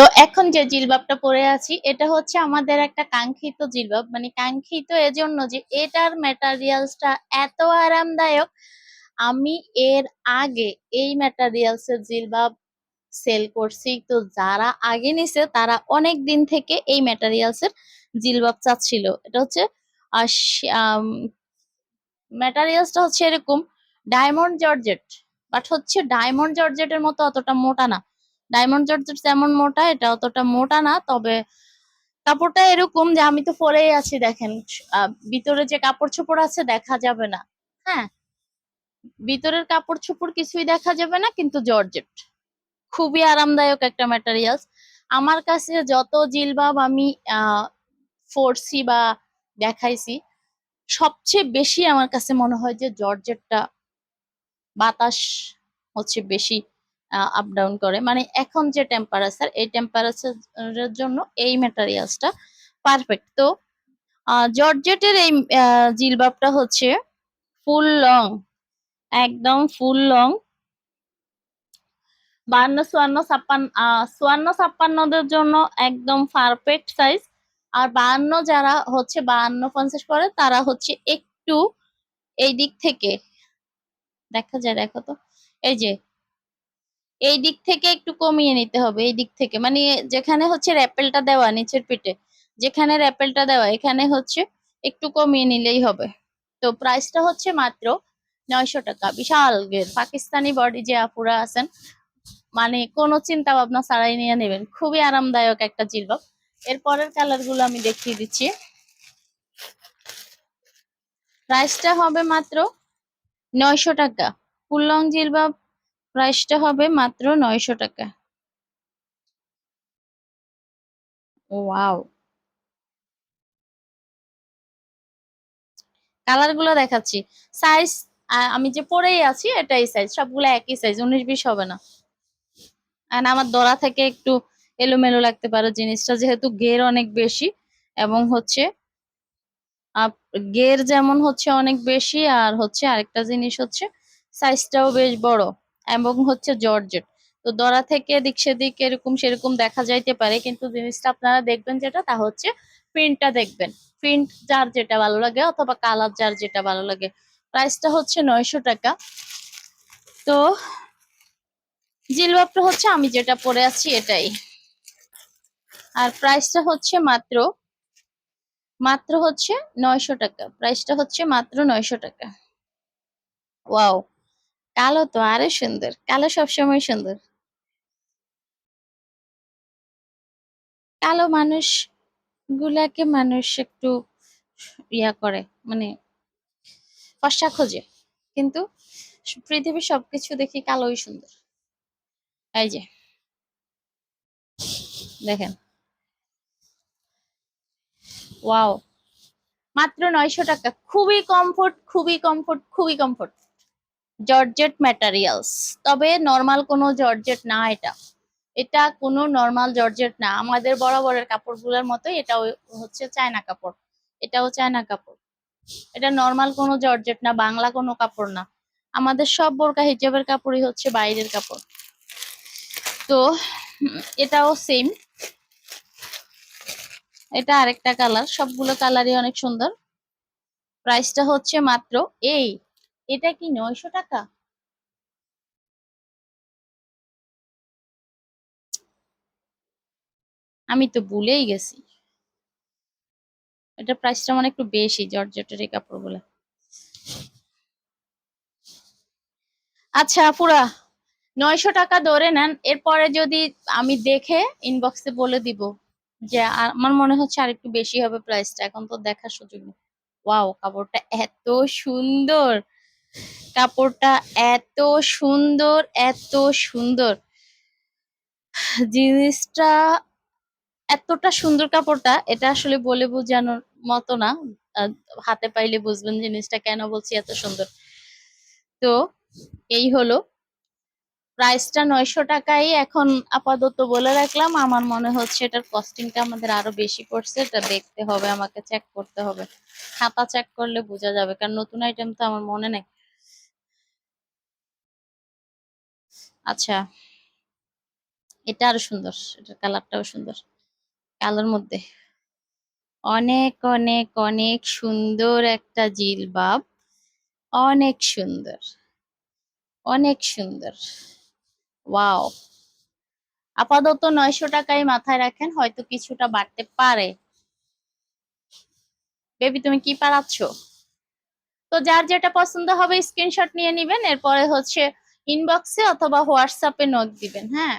তো এখন যে জিলবাবটা পরে আছি, এটা হচ্ছে আমাদের একটা কাঙ্ক্ষিত জিলবাব। মানে কাঙ্ক্ষিত এজন্য যে এটার ম্যাটারিয়ালসটা এত আরামদায়ক, আমি এর আগে এই ম্যাটারিয়ালস এর জিলবাব সেল করছি। তো যারা আগে নিছে, তারা অনেক দিন থেকে এই ম্যাটারিয়ালস এর জিলবাব চাচ্ছিল। এটা হচ্ছে ম্যাটারিয়ালসটা হচ্ছে এরকম ডায়মন্ড জর্জেট বাট হচ্ছে ডায়মন্ড জর্জেটের মতো অতটা মোটা না। ডায়মন্ড জর্জেট যেমন মোটা, এটা অতটা মোটা না, তবে কাপড়টা এরকম যে আমি তো পরেই আছি, দেখেন ভিতরে যে কাপড় চোপড় আছে, দেখা যাবে না। হ্যাঁ ভিতরের কাপড় চোপড় কিছুই দেখা যাবে না, কিন্তু জর্জেট খুবই আরামদায়ক একটা ম্যাটেরিয়ালস আমার কাছে যত জিলবাব আমি পরছি বা দেখাইছি, সবচেয়ে বেশি আমার কাছে মনে হয় যে জর্জেটটা বাতাস হচ্ছে বেশি। আপ ডাউন করে। মানে এখন যে টেম্পারেচার এই টেম্পারেচারের জন্য এই ম্যাটেরিয়ালসটা পারফেক্ট তো জর্জেটের এই জিলবাবটা হচ্ছে ফুল লং একদম ফুল লং বাহান্ন চুয়ান্ন ছাপ্পান্ন চুয়ান্ন, ছাপ্পান্নদের জন্য একদম পারফেক্ট সাইজ আর বাহান্ন যারা হচ্ছে বাহান্ন পঞ্চাশ করে, তারা হচ্ছে একটু এই দিক থেকে। দেখা যায়, দেখো তো। এই যে এই দিক থেকে একটু কমিয়ে নিতে হবে, এই দিক থেকে। মানে যেখানে হচ্ছে র্যাপেলটা দেওয়া, নিচের পিঠে, যেখানে র্যাপেলটা দেওয়া, এখানে হচ্ছে একটু কমিয়ে নিলেই হবে। তো প্রাইসটা হচ্ছে মাত্র নয়শো টাকা। বিশাল গের পাকিস্তানি বডি যে আপুরা আছেন মানে কোনো চিন্তা ভাবনা ছাড়াই নিয়ে নেবেন। খুবই আরামদায়ক একটা জিলবাব। এর পরের কালারগুলো আমি দেখিয়ে দিচ্ছি। প্রাইসটা হবে মাত্র নয়শো টাকা। ফুল লং জিলবাব প্রাইসটা হবে মাত্র নয়শো টাকা। ওয়াও কালারগুলো দেখাচ্ছি। সাইজ আমি যে পরেই আছি, এটাই সাইজ সবগুলো একই সাইজ উনিশ বিশ হবে না। আর আমার দরা থেকে একটু এলোমেলো লাগতে পারে, জিনিসটা যেহেতু গের অনেক বেশি এবং হচ্ছে গের যেমন হচ্ছে অনেক বেশি, আর হচ্ছে আরেকটা জিনিস হচ্ছে সাইজটাও বেশ বড়। এবং হচ্ছে জর্জেট। তো দরা থেকে দিক সেদিক এরকম সেরকম দেখা যাইতে পারে, কিন্তু জিনিসটা আপনারা দেখবেন যেটা, তা হচ্ছে প্রিন্টটা দেখবেন। প্রিন্ট যার যেটা ভালো লাগে অথবা কালার যার যেটা ভালো লাগে। প্রাইসটা হচ্ছে নয়শো টাকা। তো জিলবাবটা হচ্ছে আমি যেটা পরে আছি এটাই। আর প্রাইসটা হচ্ছে মাত্র মাত্র হচ্ছে নয়শো টাকা। প্রাইসটা হচ্ছে মাত্র নয়শো টাকা। ওয়াও কালো তো আরও সুন্দর। কালো সবসময় সুন্দর। কালো মানুষ গুলাকে মানুষ একটু ইয়া করে মানে ফর্সা খোঁজে। কিন্তু পৃথিবীর সবকিছু দেখি কালোই সুন্দর। এই যে। দেখেন। ওয়াও। মাত্র নয়শো টাকা। খুবই কমফোর্ট খুবই কমফোর্ট খুবই কমফোর্ট জর্জেট ম্যাটারিয়ালস। তবে নর্মাল কোনো জর্জেট না এটা। এটা কোনো নর্মাল জর্জেট না। আমাদের বরাবরের কাপড়গুলোর মতো এটাও হচ্ছে চায়না কাপড়। এটাও চায়না কাপড়। এটা নর্মাল কোনো জর্জেট না, বাংলা কোনো কাপড় না। আমাদের সব বোরকা হিজাবের কাপড়ই হচ্ছে বাইরের কাপড়। তো, এটাও সেম এটা আরেকটা কালার সবগুলো কালারই অনেক সুন্দর। প্রাইসটা হচ্ছে মাত্র, এই এটা কি নয়শো টাকা? আমি তো ভুলেই গেছি। এটা প্রাইসটা মানে একটু বেশি জর্জেটের এই কাপড়গুলো। আচ্ছা পুরা নয়শো টাকা ধরে নেন। এরপরে যদি আমি দেখে ইনবক্সে বলে দিব যে, আমার মনে হচ্ছে আর একটু বেশি হবে প্রাইসটা এখন তো দেখার সুযোগ নেই। ওয়াও কাপড়টা এত সুন্দর! কাপড়টা এত সুন্দর এত সুন্দর। জিনিসটা এতটা সুন্দর কাপড়টা, এটা আসলে বলে বোঝানোর মতো না। হাতে পাইলে বুঝবেন জিনিসটা কেন বলছি এত সুন্দর। তো এই হলো। প্রাইসটা নয়শো টাকাই। এখন আপাতত বলে রাখলাম, আমার মনে হচ্ছে এটার কস্টিংটা আমাদের আরও বেশি পড়ছে। এটা দেখতে হবে, আমাকে চেক করতে হবে। খাতা চেক করলে বোঝা যাবে, কারণ নতুন আইটেম তো আমার মনে নেই। আচ্ছা। এটা আরও সুন্দর, এটার কালারটাও সুন্দর। কালোর মধ্যে। অনেক অনেক অনেক সুন্দর একটা জিলবাব। অনেক সুন্দর। অনেক সুন্দর। ওয়াও। আপাতত নয়শো টাকায় মাথায় রাখেন, হয়তো কিছুটা বাড়তে পারে। বেবি, তুমি কি পারাচ্ছ? তো যার যেটা পছন্দ হবে, স্ক্রিনশট নিয়ে নিবেন। এরপরে হচ্ছে ইনবক্সে অথবা হোয়াটসঅ্যাপে নোট দিবেন হ্যাঁ?